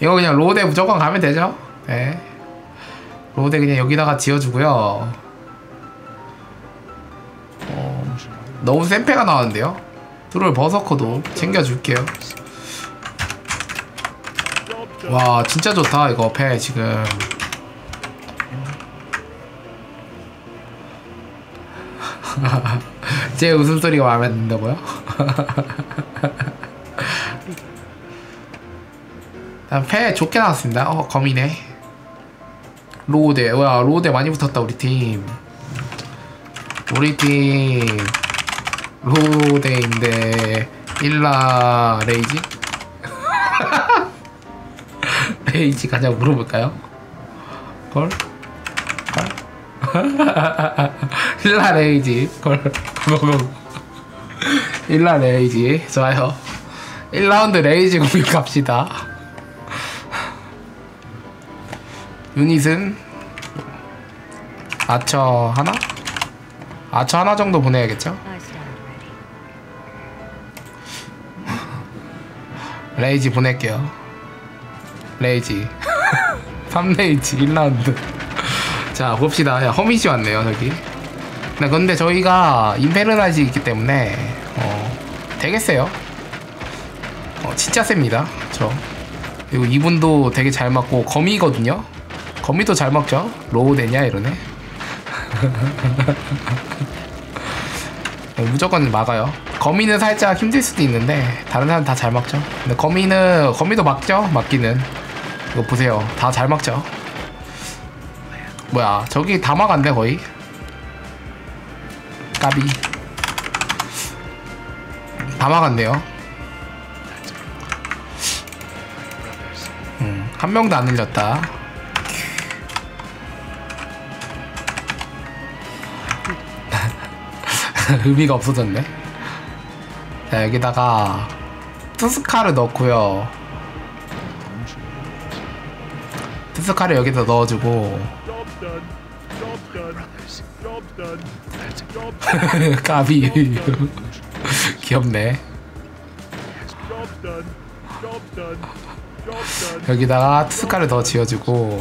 이거 그냥 로데 무조건 가면 되죠? 네. 로데 그냥 여기다가 지어주고요. 어, 너무 센 패가 나왔는데요? 트롤 버서커도 챙겨줄게요. 와 진짜 좋다 이거 패 지금. 제 웃음소리가 마음에 안 든다고요? 일단 패 좋게 나왔습니다. 어 거미네. 로데. 와 로데 많이 붙었다 우리 팀. 우리 팀. 로데인데. 일라 레이지? 레이지 가장 물어볼까요? 걸? 일라 레이지. 걸. 일라 레이지. 좋아요. 1라운드 레이지 공격 갑시다 유닛은 아처 하나? 아처 하나 정도 보내야겠죠? 레이지 보낼게요. 레이지. 3레이지 1라운드. 자 봅시다. 야 허밋이 왔네요 저기. 네, 근데 저희가 임페르나지 있기 때문에 어, 되게 세요? 어, 진짜 셉니다. 저. 그리고 이분도 되게 잘 맞고 거미거든요 거미도 잘 먹죠 로우 되냐 이러네 어, 무조건 막아요. 거미는 살짝 힘들 수도 있는데 다른 사람 다 잘 막죠. 근데 거미는 거미도 막죠. 막기는 이거 보세요. 다 잘 막죠. 뭐야 저기 다 막았네 거의. 까비. 다 막았네요. 음, 한 명도 안 흘렸다. 의미가 없어졌네. 자, 여기다가 투스카를 넣고요. 투스카를 여기다 넣어주고 까비 귀엽네. 여기다가 투스카를 더 지어주고.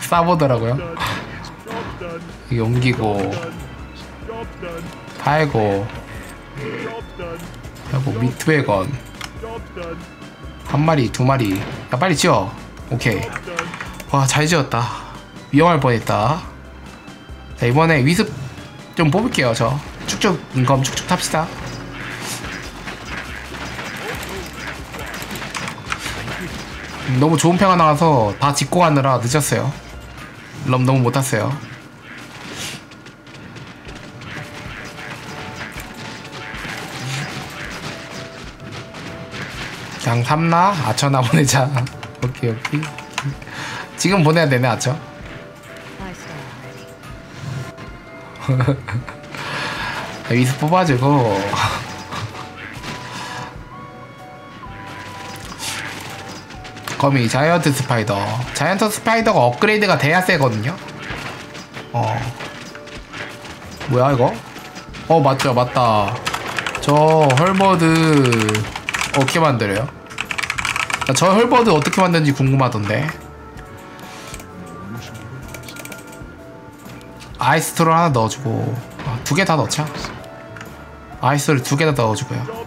싸보더라고요. 옮기고. Job done. 팔고. 하고 미트웨건. 한 마리 두 마리 야 빨리 지어 오케이. 와 잘 지었다 위험할 뻔했다 자 이번에 위습 좀 뽑을게요 저 쭉쭉 인검 쭉쭉 탑시다 음, 너무 좋은 평가 나와서 다 짚고 가느라 늦었어요 럼 너무 못 탔어요 그냥 탐나? 아쳐나 보내자. 오케이 오케이. 지금 보내야 되네 ready. 위스 뽑아주고. 거미 자이언트 스파이더. 자이언트 스파이더가 업그레이드가 돼야 세거든요? 어. 뭐야 이거? 어 맞죠 맞다. 저 헐버드 어떻게 만들어요 저 헐버드 어떻게 만드는지 궁금하던데. 아이스트롤 하나 넣어주고 두개 다 넣자. 아이스를 두 개 다 넣어주고요.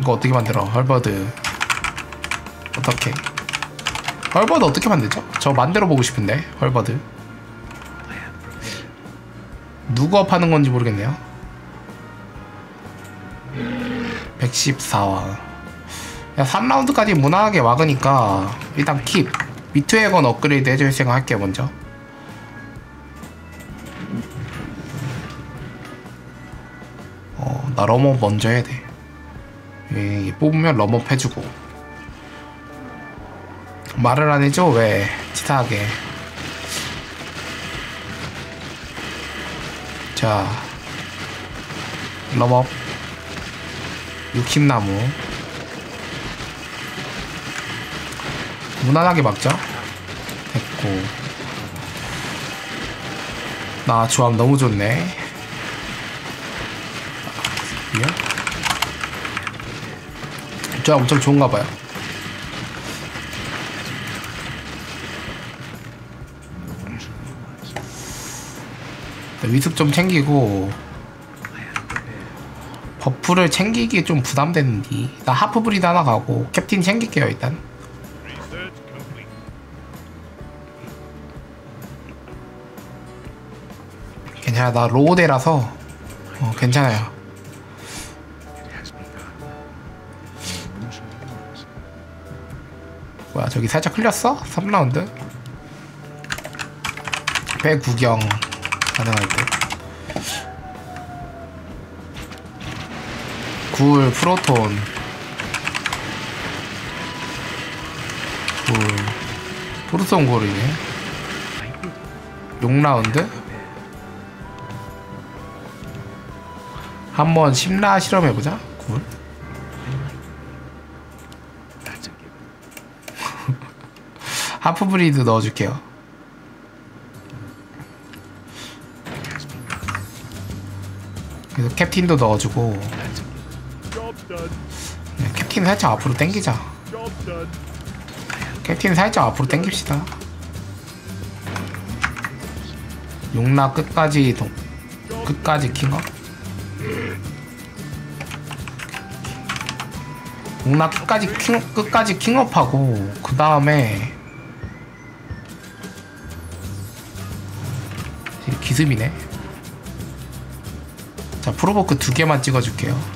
이거 어떻게 만들어 헐버드? 어떻게? 헐버드 어떻게 만들죠? 저 만들어 보고 싶은데 헐버드. 누구 업하는 건지 모르겠네요 114와 야 3라운드까지 무난하게 막으니까 일단 킵. 미투에건 업그레이드 해줄 생각 할게요 먼저. 어나 러머 먼저 해야 돼. 예, 뽑으면 럼업 해주고. 말을 안 해줘? 왜? 치사하게. 자. 럼업 육힘나무 무난하게 막죠 됐고 나 조합 너무 좋네. 저 엄청 좋은가 봐요. 네, 위습 좀 챙기고 버프를 챙기기 좀 부담되는디 나 하프 브리드 하나 가고 캡틴 챙길게요 일단. 괜찮아 나 로우데라서 어, 괜찮아요 뭐야 저기 살짝 흘렸어? 3라운드 배 구경 가능할 듯 굴 프로톤. 굴 프로톤 골이네. 6라운드? 한번 10라 실험해보자. 굴 하프 브리드 넣어줄게요. 그래서 캡틴도 넣어주고 캡틴 살짝 앞으로 당기자. 캡틴 살짝 앞으로 당깁시다. 용라 끝까지 동, 끝까지 킹업 용라 끝까지 킹 끝까지 킹업하고 그 다음에 기습이네. 자 프로보크 두 개만 찍어줄게요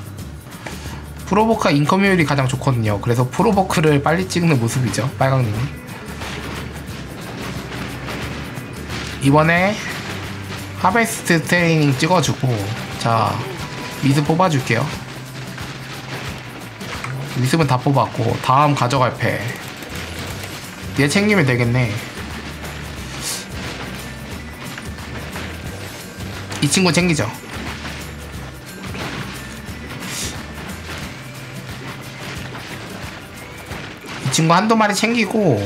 프로보크가 인컴률이 가장 좋거든요. 그래서 프로보크를 빨리 찍는 모습이죠. 빨강님이. 이번에 하베스트 트레이닝 찍어주고 자 미드 뽑아줄게요. 미습은 다 뽑았고 다음 가져갈 패 얘 챙기면 되겠네. 이 친구 챙기죠 친구 한두 마리 챙기고.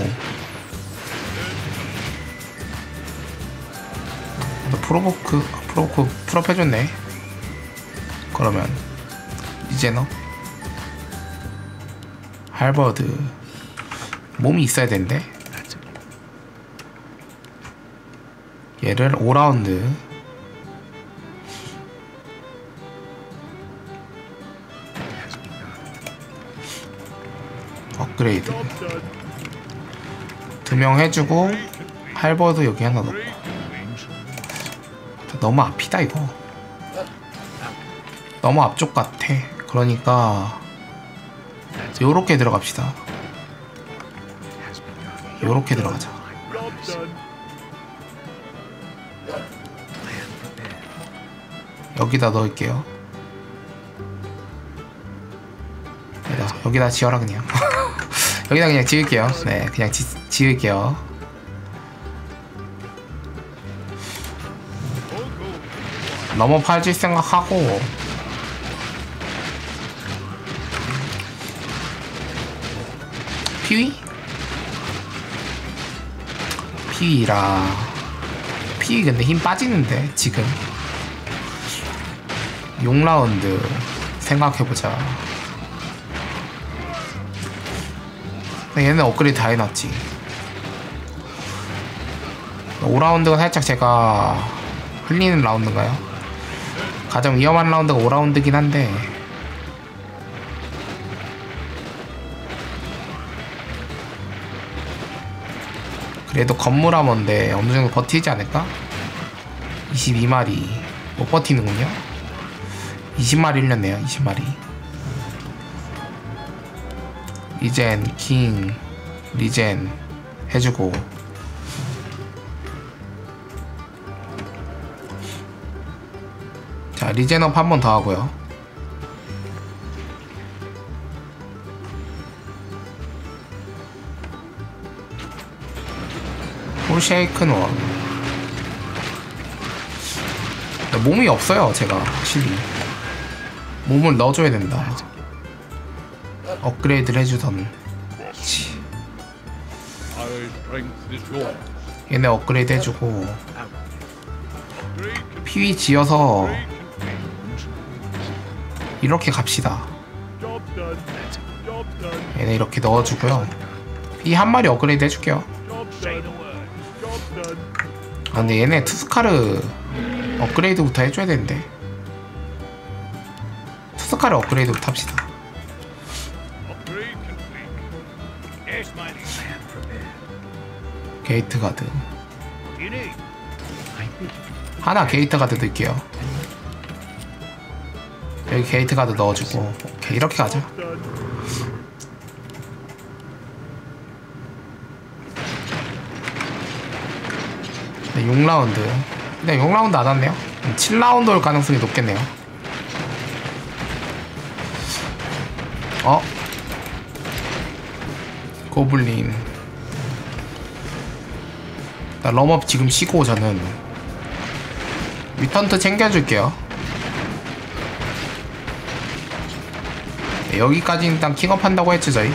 프로보크 프로보크 풀업 해줬네. 그러면 이제 너? 할버드. 몸이 있어야 된대? 얘를 5라운드 업그레이드. Job done. 두명 해주고 할버드 여기 하나 넣고. 너무 앞이다 이거. 너무 앞쪽 같아. 그러니까 요렇게 들어갑시다. 요렇게 들어가자. 여기다 넣을게요. 여기다, 여기다 지어라 그냥 여기다 그냥 지을게요. 네 그냥 지, 지을게요. 넘어 팔질 생각하고. 피위? 피위라. 피위 근데 힘 빠지는데 지금. 6라운드 생각해보자 얘는 업그레이드 다 해놨지. 5라운드가 살짝 제가 흘리는 라운드인가요? 가장 위험한 라운드가 5라운드긴 한데. 그래도 건물함인데 어느 정도 버티지 않을까? 22마리. 못 버티는군요. 20마리 흘렸네요 20마리 리젠 킹 리젠 해주고. 자 리젠업 한 번 더 하고요. 홀쉐이큰 원 몸이 없어요 제가 확실히 몸을 넣어줘야 된다 업그레이드를 해주던. 얘네 업그레이드 해주고 피위 지어서 이렇게 갑시다. 얘네 이렇게 넣어주고요 이 한 마리 업그레이드 해줄게요. 아 근데 얘네 투스카르 업그레이드부터 해줘야 되는데 투스카르 업그레이드부터 합시다 게이트 가드. 하나 게이트 가드 넣을게요 여기 게이트 가드 넣어주고 오케이 이렇게 가자. 네, 6라운드 근데 6라운드 안 왔네요 7라운드 올 가능성이 높겠네요 어? 고블린 나 럼업 지금 쉬고 저는 위턴트 챙겨줄게요. 네, 여기까지 일단 킹업 한다고 했죠 저희?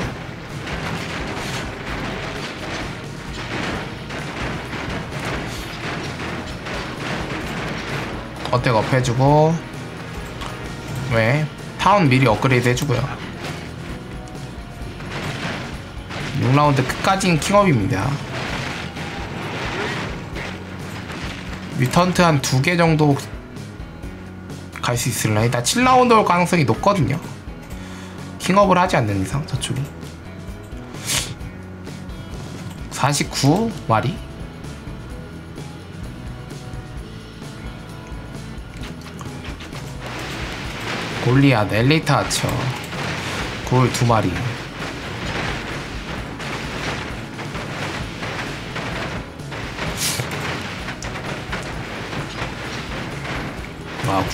어택 업 해주고 왜 타운 미리 업그레이드 해주고요. 6라운드 끝까지는 킹업입니다 뮤턴트 한 두 개 정도 갈 수 있을라 일단 7라운드 올 가능성이 높거든요. 킹업을 하지 않는 이상 저쪽이. 49 마리? 골리앗, 엘리트 아처, 골두 마리.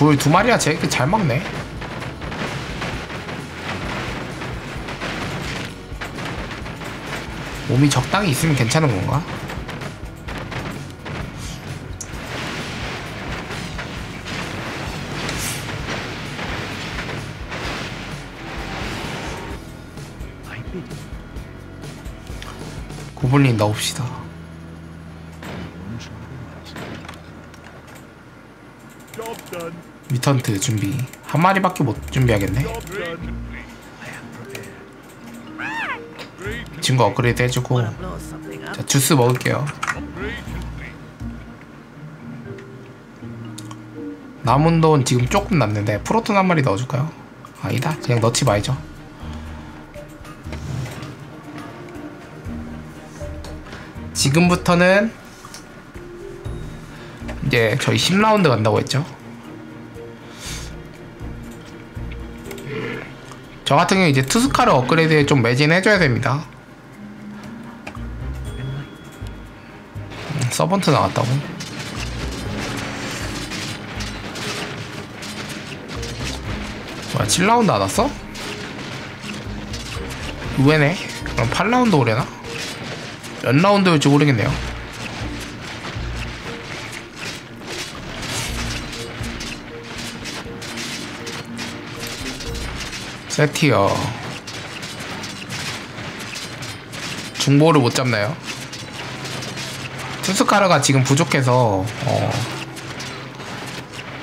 와, 굴두 마리가 제일 잘 먹네. 몸이 적당히 있으면 괜찮은 건가? 고블린 넣읍시다. 미턴트 준비. 한 마리밖에 못 준비하겠네. 친구 업그레이드 해주고. 자, 주스 먹을게요. 남은 돈 지금 조금 남는데 프로톤 한 마리 넣어줄까요? 아니다. 그냥 넣지 말죠. 지금부터는 이제 저희 10라운드 간다고 했죠. 저 같은 경우 이제 투스카를 업그레이드에 좀 매진해줘야 됩니다. 음, 서번트 나왔다고? 뭐야 7라운드 안 왔어? 의외네 그럼 8라운드 오려나? 몇 라운드 올지 모르겠네요 세티어 중보를 못 잡나요? 투스카르가 지금 부족해서 어.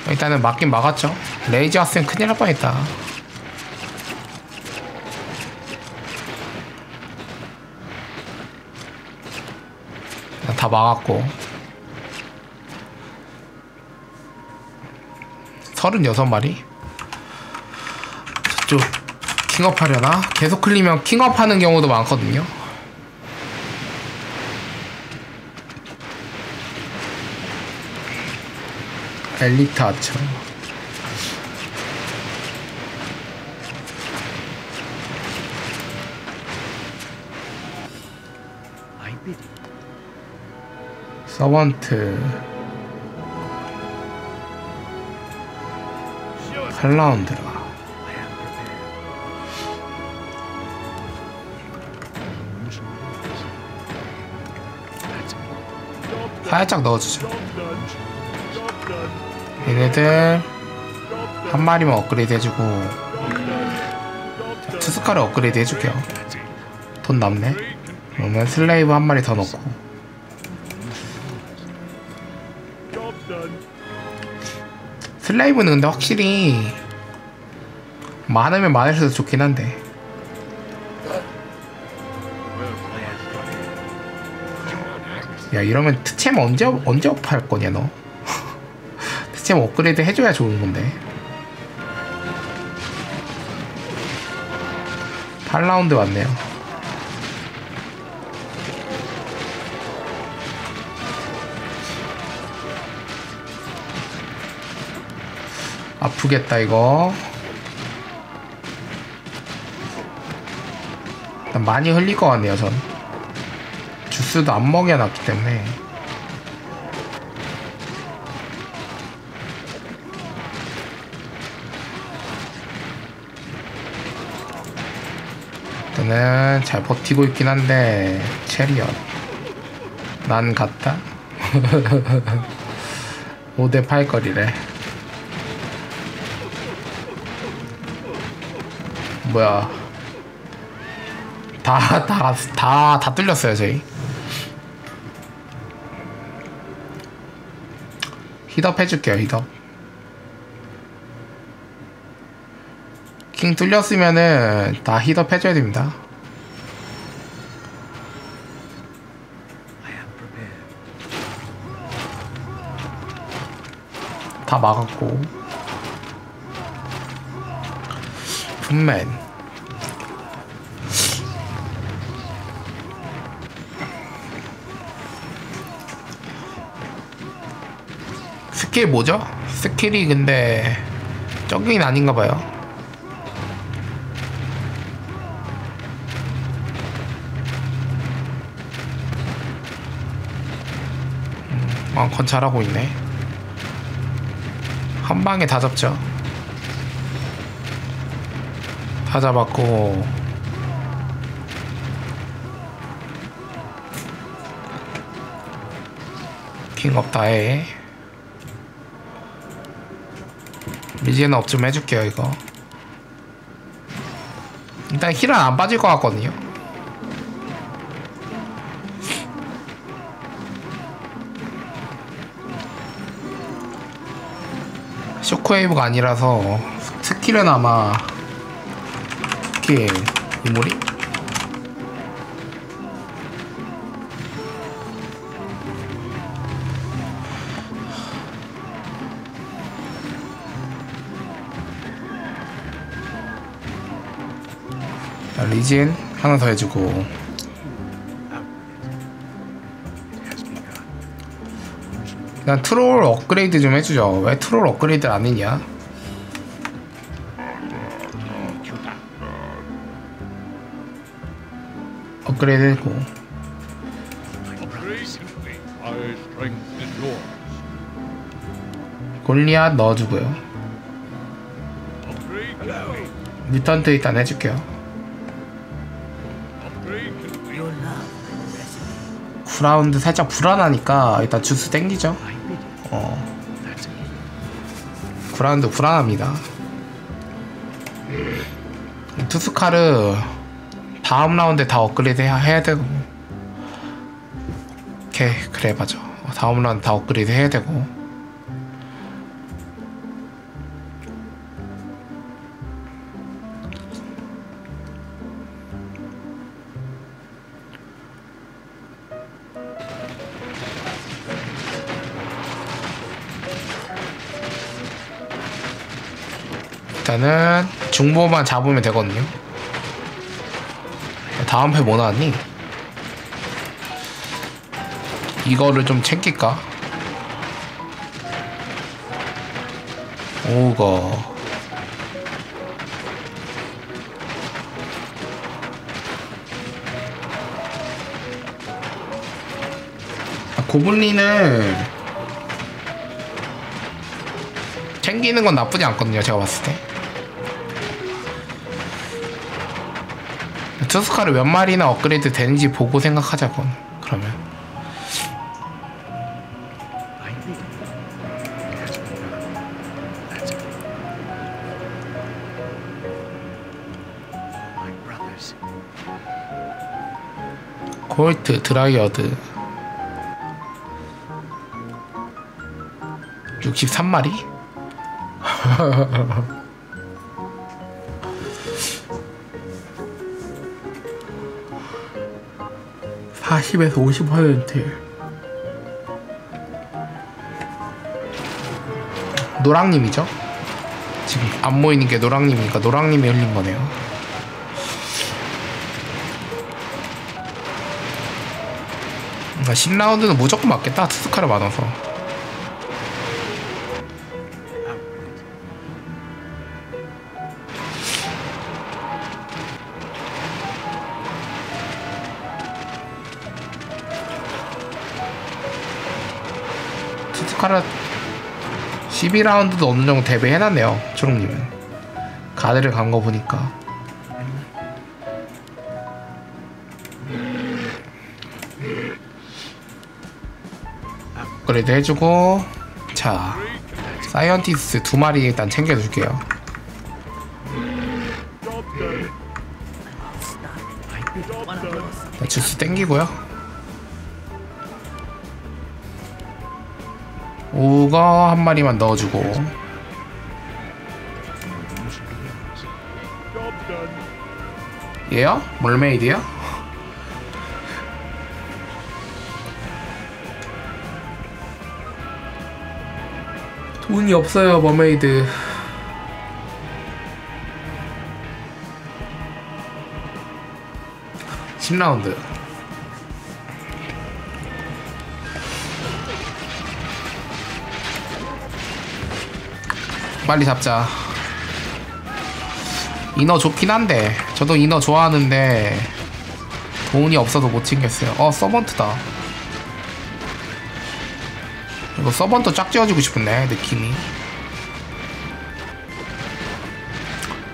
일단은 막긴 막았죠? 레이저 왔으면 큰일 날 뻔했다. 다 막았고. 36마리? 저쪽 킹업 하려나? 계속 클리면 킹업 하는 경우도 많거든요. 엘리트 아처. 서번트. 8라운드라 살짝 넣어주죠. 얘네들. 한 마리만 업그레이드 해주고. 투스카를 업그레이드 해줄게요 돈 남네 그러면 슬레이브 한 마리 더 넣고. 슬레이브는 근데 확실히 많으면 많을수록 좋긴 한데 야 이러면 트챔 언제 업- 언제 업할 거냐 너? 트챔 업그레이드 해줘야 좋은 건데. 8라운드 왔네요. 아프겠다 이거. 일단 많이 흘릴 것 같네요 전 주스도 안 먹여놨기 때문에. 일단은 잘 버티고 있긴 한데 체리엇 난 같다? 5대 8 거리래. 뭐야. 다 다 다 다 뚫렸어요 저희 히덥 해줄게요 히덥 킹 뚫렸으면은 다 히덥 해줘야 됩니다. 다 막았고. 분맨 스킬 뭐죠? 스킬이 근데 적용이 아닌가 봐요. 음, 왕컨 잘하고 있네. 한 방에 다 잡죠. 다 잡았고 킹 없다 에 리지는 업 좀 해줄게요 이거 일단 힐은 안 빠질 것 같거든요 쇼크웨이브가 아니라서 스킬은 아마 스킬 이모리? 자, 리진 하나 더 해주고 일단 트롤 업그레이드 좀 해주죠 왜 트롤 업그레이드 안 했냐 업그레이드 했고. 골리앗 넣어주고요. 뮤턴트 일단 해줄게요 9라운드 살짝 불안하니까 일단 주스 땡기죠. 어. 9라운드 불안합니다 투스카르 다음 라운드에 다 업그레이드 해야, 해야 되고 오케이 그래 맞아 다음 라운드 다 업그레이드 해야 되고 일단은 중보만 잡으면 되거든요. 다음 회뭐 나왔니? 이거를 좀 챙길까? 오거 아, 고블린을 챙기는 건 나쁘지 않거든요 제가 봤을 때 투스카를 몇 마리나 업그레이드 되는지 보고 생각하자고 그러면. 콜트 드라이어드 63마리? 40에서 50% 노랑님이죠? 지금 안 모이는 게 노랑님이니까 노랑님이 흘린 거네요. 그러니까 10라운드는 무조건 맞겠다. 투스카를 많아서. 카라 12라운드도 어느 정도 대비해놨네요. 초롱님은. 가드를 간 거 보니까. 업그레이드 해주고 자 사이언티스트 두 마리 일단 챙겨줄게요 자, 주스 땡기고요 오거 한 마리만 넣어주고 얘요? 멀메이드요? 돈이 없어요 머메이드 (10라운드) 빨리 잡자. 인어 좋긴 한데 저도 인어 좋아하는데 돈이 없어서 못 챙겼어요. 어 서번트다. 이거 서번트 쫙 지어주고 싶은데 느낌이.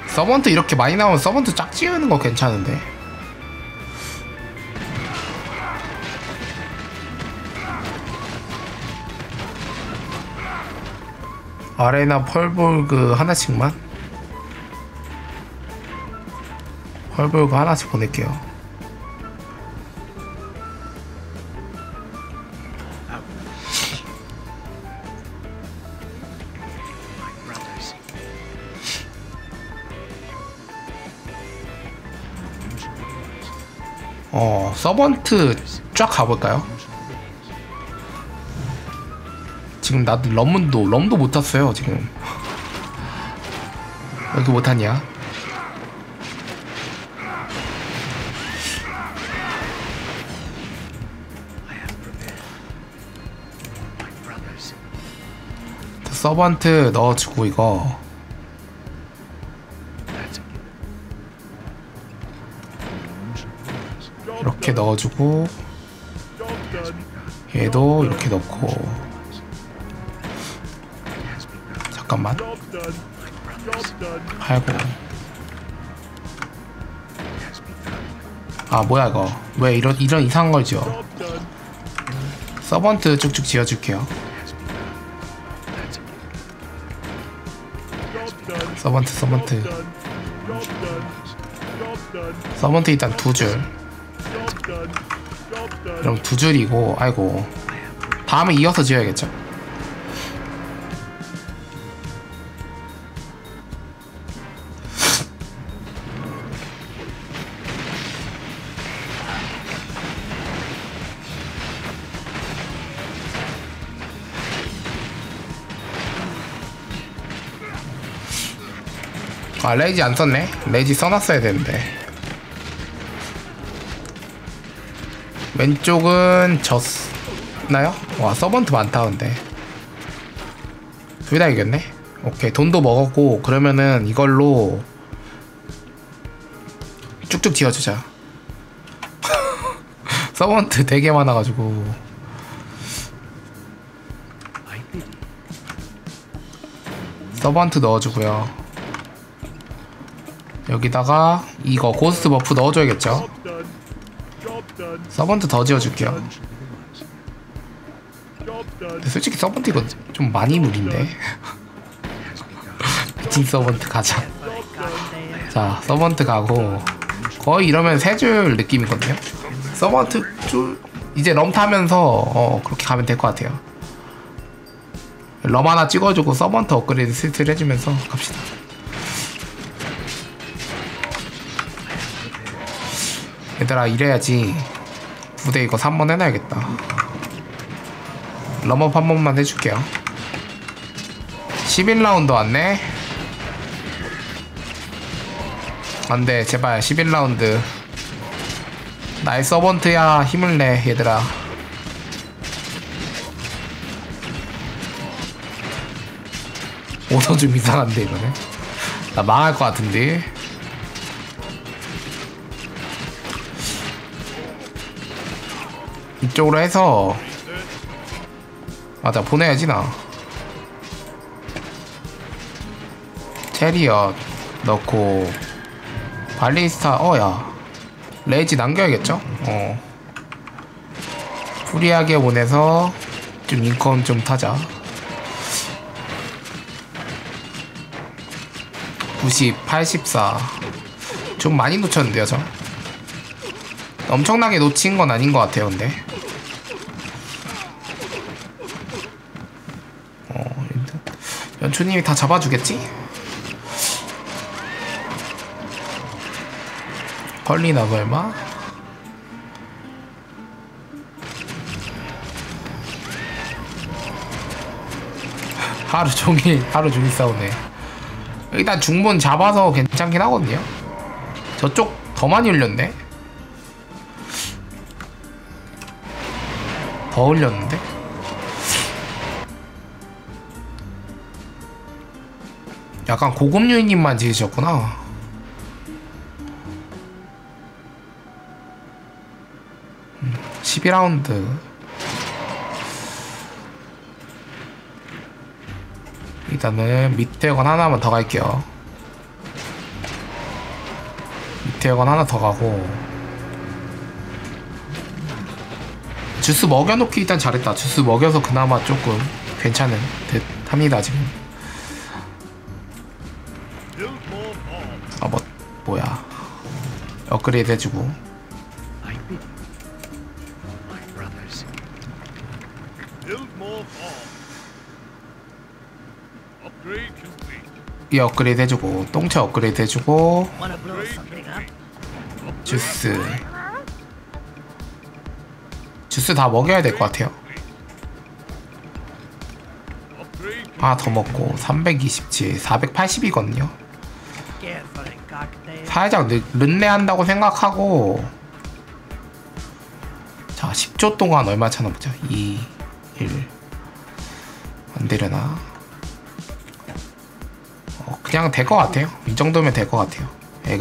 서번트 이렇게 많이 나오면 서번트 쫙 지우는 거 괜찮은데 아레나 펄볼 그 하나씩만 펄볼 그 하나씩 보낼게요. 어 서번트 쫙 가볼까요? 지금 나도 럼도 럼도 못 탔어요 지금. 왜 이렇게 못 탔냐? 서번트 넣어주고 이거. 이렇게 넣어주고 얘도 이렇게 넣고 잠깐만. 팔고. 아 뭐야 이거. 왜 이런 이런 이상한 걸 지어 서번트 쭉쭉 지어줄게요. 서번트 서번트. 서번트 일단 두줄. 그럼 두 줄이고 아이고. 다음에 이어서 지어야겠죠 아 레이지 안 썼네? 레이지 써놨어야 되는데. 왼쪽은 졌나요? 와 서번트 많다 근데. 둘 다 이겼네? 오케이 돈도 먹었고 그러면은 이걸로 쭉쭉 지어주자. 서번트 되게 많아가지고. 서번트 넣어주고요 여기다가 이거 고스트 버프 넣어줘야겠죠? 서번트 더 지어줄게요. 근데 솔직히 서번트 이거 좀 많이 무리인데? 미친 서번트 가자. 자 서번트 가고 거의 이러면 세 줄 느낌이거든요. 서번트 줄 이제 럼 타면서 어 그렇게 가면 될 것 같아요. 럼 하나 찍어주고 서번트 업그레이드 슬슬 해주면서 갑시다 얘들아 이래야지. 부대 이거 3번 해놔야겠다. 럼업 한 번만 해줄게요. 11라운드 왔네. 안돼 제발 11라운드. 나의 서번트야 힘을 내 얘들아. 오더 좀 이상한데 이거는 나 망할 것 같은데 이쪽으로 해서 맞아 보내야지 나 체리엇 넣고 발리스타 어야 레이지 남겨야겠죠? 어 프리하게 보내서 좀 인컴 좀 타자 90, 84. 좀 많이 놓쳤는데요, 저. 엄청나게 놓친 건 아닌 것 같아요, 근데. 어, 일단 연초님이 다 잡아주겠지? 컬리나 얼마? 하루 종일, 하루 종일 싸우네. 일단 중문 잡아서 괜찮긴 하거든요. 저쪽 더 많이 흘렸네. 더 흘렸는데? 약간 고급 유인님만 지으셨구나. 음, 12라운드. 일단은 밑에 건 하나만 더 갈게요. 밑에 건 하나 더 가고 주스 먹여놓기 일단 잘했다. 주스 먹여서 그나마 조금 괜찮은 듯 합니다 지금. 업그레이드 해주고. 이 업그레이드 해주고 똥차 업그레이드 해주고? 주스 주스 다 먹여야 될 것 같아요. 하나 더 먹고 327, 480이거든요. 살짝 늦, 늦내한다고 생각하고 자 10초 동안 얼마 차나 보자 2 1 안되려나? 어, 그냥 될 것 같아요. 이 정도면 될 것 같아요. a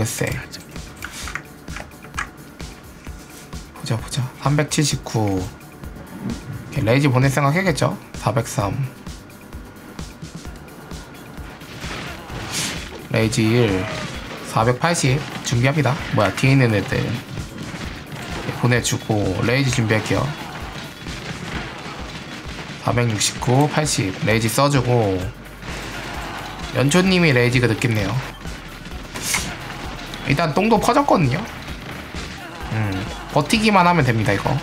보자 보자. 379 이렇게 레이지 보낼 생각 해겠죠? 403 레이지 1 480 준비합니다. 뭐야 뒤에 있는 애들 보내주고 레이지 준비할게요. 469 80 레이지 써주고 연초님이 레이지가 늦겠네요. 일단 똥도 퍼졌거든요. 음, 버티기만 하면 됩니다 이거.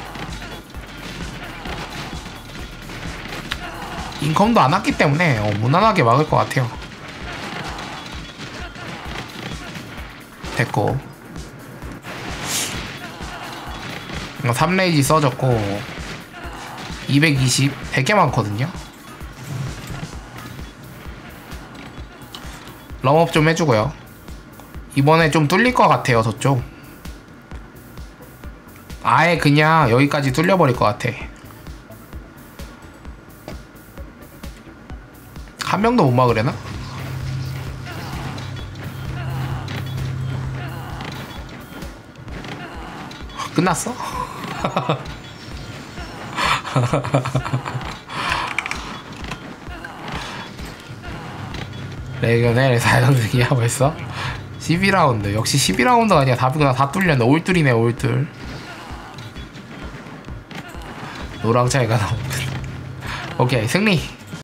인컴도 안 왔기 때문에 어, 무난하게 막을 것 같아요 됐고. 이거 3레이지 써졌고 220 되게 많거든요. 럼업 좀 해주고요. 이번에 좀 뚫릴 것 같아요 저쪽. 아예 그냥 여기까지 뚫려버릴 것 같아. 한 명도 못 막으려나? 끝났어? 레이건의 4연승이야 벌써? 12라운드. 역시 12라운드가 아니야. 다, 다 뚫렸네. 올뚫이네 올뚫 노랑 차이가 나오군 오케이 승리